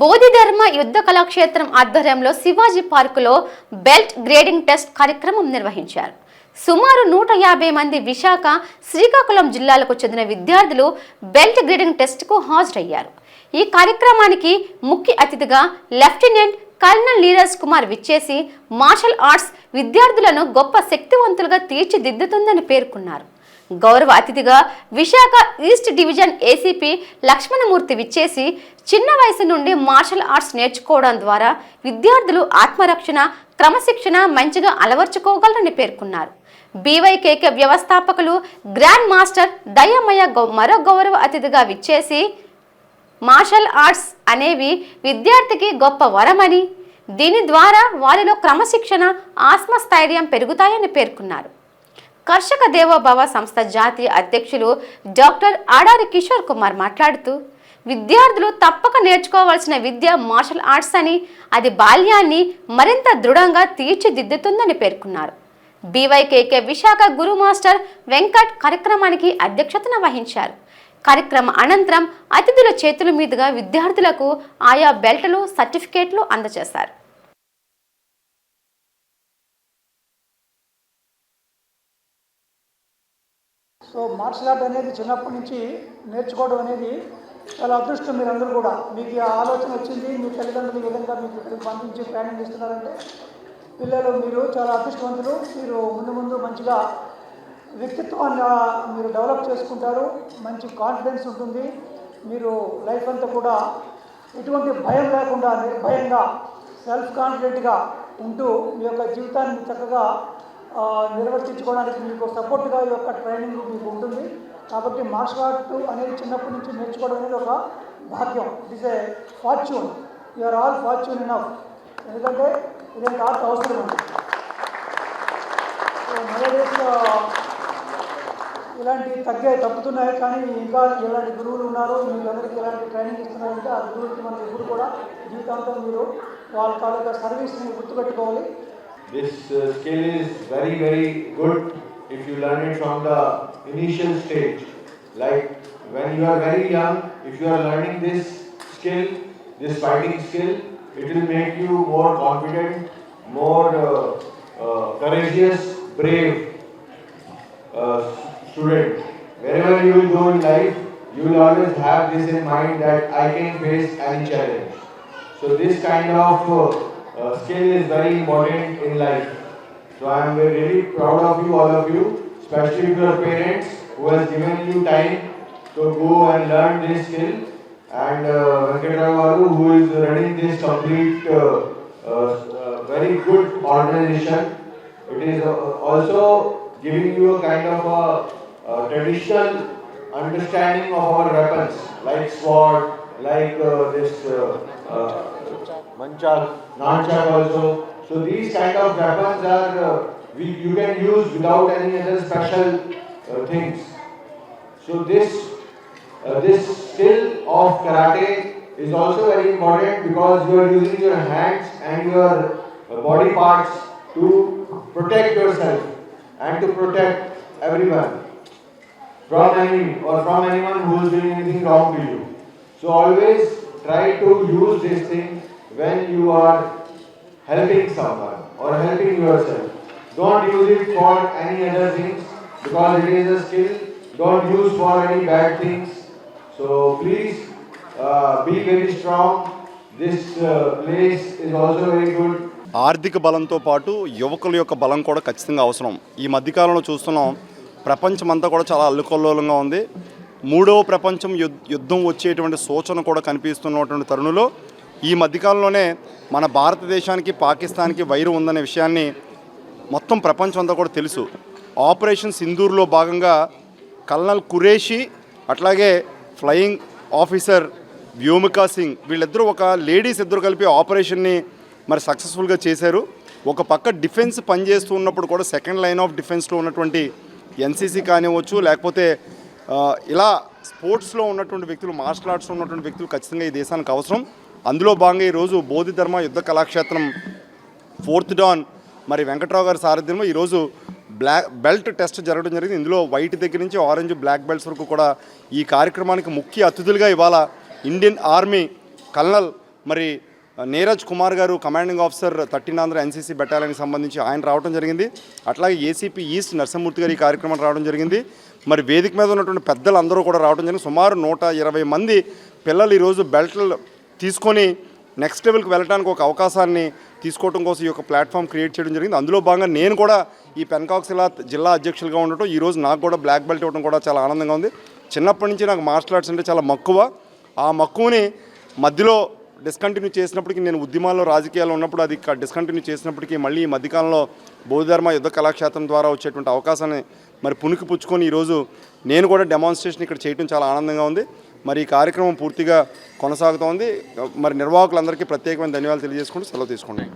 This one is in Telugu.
బోధిధర్మ యుద్ధ కళాక్షేత్రం ఆధ్వర్యంలో శివాజీ పార్కులో బెల్ట్ గ్రేడింగ్ టెస్ట్ కార్యక్రమం నిర్వహించారు. సుమారు నూట యాభై మంది విశాఖ శ్రీకాకుళం జిల్లాలకు చెందిన విద్యార్థులు బెల్ట్ గ్రేడింగ్ టెస్ట్కు హాజరయ్యారు. ఈ కార్యక్రమానికి ముఖ్య అతిథిగా లెఫ్టినెంట్ కల్నల్ నీరజ్ కుమార్ విచ్చేసి మార్షల్ ఆర్ట్స్ విద్యార్థులను గొప్ప శక్తివంతులుగా తీర్చిదిద్దుతుందని పేర్కొన్నారు. గౌరవ అతిథిగా Visakha east division ACP Lakshmanamurthy విచ్చేసి చిన్న వయసు నుండి మార్షల్ ఆర్ట్స్ నేర్చుకోవడం ద్వారా విద్యార్థులు ఆత్మరక్షణ క్రమశిక్షణ మంచిగా అలవర్చుకోగలరని పేర్కొన్నారు. బీవైకేకే వ్యవస్థాపకులు గ్రాండ్ మాస్టర్ దయామయ్య గౌ- మరో గౌరవ అతిథిగా విచ్చేసి మార్షల్ ఆర్ట్స్ అనేవి విద్యార్థికి గొప్ప వరమని దీని ద్వారా వారిలో క్రమశిక్షణ ఆత్మస్థైర్యం పెరుగుతాయని పేర్కొన్నారు. కర్షక దేవోభవ సంస్థ జాతీయ అధ్యక్షులు డాక్టర్ ఆడారి కిషోర్ కుమార్ మాట్లాడుతూ విద్యార్థులు తప్పక నేర్చుకోవాల్సిన విద్య మార్షల్ ఆర్ట్స్ అని అది బాల్యాన్ని మరింత దృఢంగా తీర్చిదిద్దుతుందని పేర్కొన్నారు. బీవైకేకే విశాఖ గురు మాస్టర్ వెంకట్ కార్యక్రమానికి అధ్యక్షతన వహించారు. కార్యక్రమ అనంతరం అతిథుల చేతుల మీదుగా విద్యార్థులకు ఆయా బెల్టులు సర్టిఫికేట్లు అందజేశారు. సో మార్షల్ ఆర్ట్ అనేది చిన్నప్పటి నుంచి నేర్చుకోవడం అనేది చాలా అదృష్టం మీరందరూ కూడా. మీకు ఆ ఆలోచన వచ్చింది మీ తల్లిదండ్రులు ఈ విధంగా మీకు ఇక్కడికి పంపించి ట్రైనింగ్ ఇస్తున్నారంటే పిల్లలు మీరు చాలా అదృష్టవంతులు. మీరు ముందు ముందు మంచిగా వ్యక్తిత్వాన్ని మీరు డెవలప్ చేసుకుంటారు. మంచి కాన్ఫిడెన్స్ ఉంటుంది. మీరు లైఫ్ అంతా కూడా ఎటువంటి భయం లేకుండా నిర్భయంగా సెల్ఫ్ కాన్ఫిడెంట్గా ఉంటూ మీ యొక్క జీవితాన్ని చక్కగా నిర్వర్తించుకోవడానికి మీకు సపోర్ట్గా ఈ యొక్క ట్రైనింగ్ మీకు ఉంటుంది. కాబట్టి మార్షల్ ఆర్ట్ అనేది చిన్నప్పటి నుంచి నేర్చుకోవడం అనేది ఒక భాగ్యం. It is a fortune or all fortune enough ఎందుకంటే ఇదేంటి ఆర్ట్ అవసరం ఉంది సో నవడేస్ ఇలాంటి తగ్గే తప్పుతున్నాయి కానీ ఇంకా ఇలాంటి గురువులు ఉన్నారు. మీకు అందరికీ ఇలాంటి ట్రైనింగ్ ఇస్తున్నారంటే ఆ గురువులకి మనం ఎప్పుడు కూడా జీవితాంతం మీరు వాళ్ళ తాలూకా సర్వీస్ని గుర్తుపెట్టుకోవాలి. This uh, skill is very, very good if you learn it from the initial stage. Like when you are very young, if you are learning this skill, this fighting skill, it will make you more confident, more uh, uh, courageous, brave uh, student. Wherever you will go in life, you will always have this in mind that I can face any challenge. So this kind of uh, uh, skill is very important in life. So I am very really proud of you, all of you, especially your parents who has given you time to go and learn this skill. And uh, Venkatramaru who is running this complete uh, uh, uh, very good organization. It is uh, also giving you a kind of a, a traditional understanding of our weapons like sword, like uh, this uh, uh, also. So these kind of weapons are uh, we, you can use without any other special uh, things. So this uh, this skill of karate is also very important because you are using your hands and your uh, body parts to protect yourself and to protect everyone from enemy or from anyone who is doing anything wrong to you. So always try to use this thing when you are helping someone or helping yourself. Don't use it for any other things because it is a skill. Don't use for any bad things. So please uh, be very strong. This uh, place is also very good. ఆర్థిక బలంతో పాటు యువకుల యొక్క బలం కూడా ఖచ్చితంగా అవసరం ఈ మధ్యకాలంలో చూస్తున్నాం ప్రపంచమంతా కూడా చాలా అల్లుకల్లోలంగా ఉంది మూడవ ప్రపంచం యుద్ధం వచ్చేటువంటి సూచన కూడా కనిపిస్తున్నటువంటి తరుణంలో ఈ మధ్యకాలంలోనే మన భారతదేశానికి పాకిస్తాన్కి వైరు ఉందనే విషయాన్ని మొత్తం ప్రపంచం అంతా కూడా తెలుసు. ఆపరేషన్ సింధూర్లో భాగంగా కల్నల్ కురేషి అట్లాగే ఫ్లయింగ్ ఆఫీసర్ వ్యోమికా సింగ్ వీళ్ళిద్దరూ ఒక లేడీస్ ఇద్దరు కలిపి ఆపరేషన్ని మరి సక్సెస్ఫుల్గా చేశారు. ఒక పక్క డిఫెన్స్ పనిచేస్తూ ఉన్నప్పుడు కూడా సెకండ్ లైన్ ఆఫ్ డిఫెన్స్లో ఉన్నటువంటి ఎన్సీసీ కానివ్వచ్చు లేకపోతే ఇలా స్పోర్ట్స్లో ఉన్నటువంటి వ్యక్తులు మార్షల్ ఆర్ట్స్లో ఉన్నటువంటి వ్యక్తులు ఖచ్చితంగా ఈ దేశానికి అవసరం. అందులో భాగంగా ఈరోజు బోధిధర్మ యుద్ధ కళాక్షేత్రం ఫోర్త్ డాన్ మరి వెంకట్రావు గారి సారథ్యంలో ఈరోజు బ్లాక్ బెల్ట్ టెస్ట్ జరగడం జరిగింది. ఇందులో వైట్ దగ్గర నుంచి ఆరెంజ్ బ్లాక్ బెల్ట్స్ వరకు కూడా ఈ కార్యక్రమానికి ముఖ్య అతిథులుగా ఇవాళ ఇండియన్ ఆర్మీ కల్నల్ మరి నీరజ్ కుమార్ గారు commanding officer thirteen Andhra NCC బెటాలియన్కి సంబంధించి ఆయన రావడం జరిగింది. అట్లాగే ఏసీపీ ఈస్ట్ నరసింహమూర్తి గారు ఈ కార్యక్రమం రావడం జరిగింది. మరి వేదిక మీద ఉన్నటువంటి పెద్దలు అందరూ కూడా రావడం జరిగింది. సుమారు నూట ఇరవై మంది పిల్లలు ఈరోజు బెల్ట్లు తీసుకొని నెక్స్ట్ లెవెల్కి వెళ్ళడానికి ఒక అవకాశాన్ని తీసుకోవడం కోసం ఈ యొక్క ప్లాట్ఫామ్ క్రియేట్ చేయడం జరిగింది. అందులో భాగంగా నేను కూడా ఈ పెన్కాక్స్ ఇలా జిల్లా అధ్యక్షులుగా ఉండటం ఈరోజు నాకు కూడా బ్లాక్ బెల్ట్ ఇవ్వడం కూడా చాలా ఆనందంగా ఉంది. చిన్నప్పటి నుంచి నాకు మార్షల్ ఆర్ట్స్ అంటే చాలా మక్కువ. ఆ మక్కువని మధ్యలో డిస్కంటిన్యూ చేసినప్పటికీ నేను ఉద్యమాల్లో రాజకీయాల్లో ఉన్నప్పుడు అది డిస్కంటిన్యూ చేసినప్పటికీ మళ్ళీ ఈ మధ్యకాలంలో బౌద్ధధర్మ యుద్ధ కళాక్షేత్రం ద్వారా వచ్చేటువంటి అవకాశాన్ని మరి పుణికి పుచ్చుకొని ఈరోజు నేను కూడా డెమాన్స్ట్రేషన్ ఇక్కడ చేయడం చాలా ఆనందంగా ఉంది. మరి ఈ కార్యక్రమం పూర్తిగా కొనసాగుతోంది. మరి నిర్వాహకులందరికీ ప్రత్యేకమైన ధన్యవాదాలు తెలియజేసుకుంటూ సెలవు తీసుకుంటాను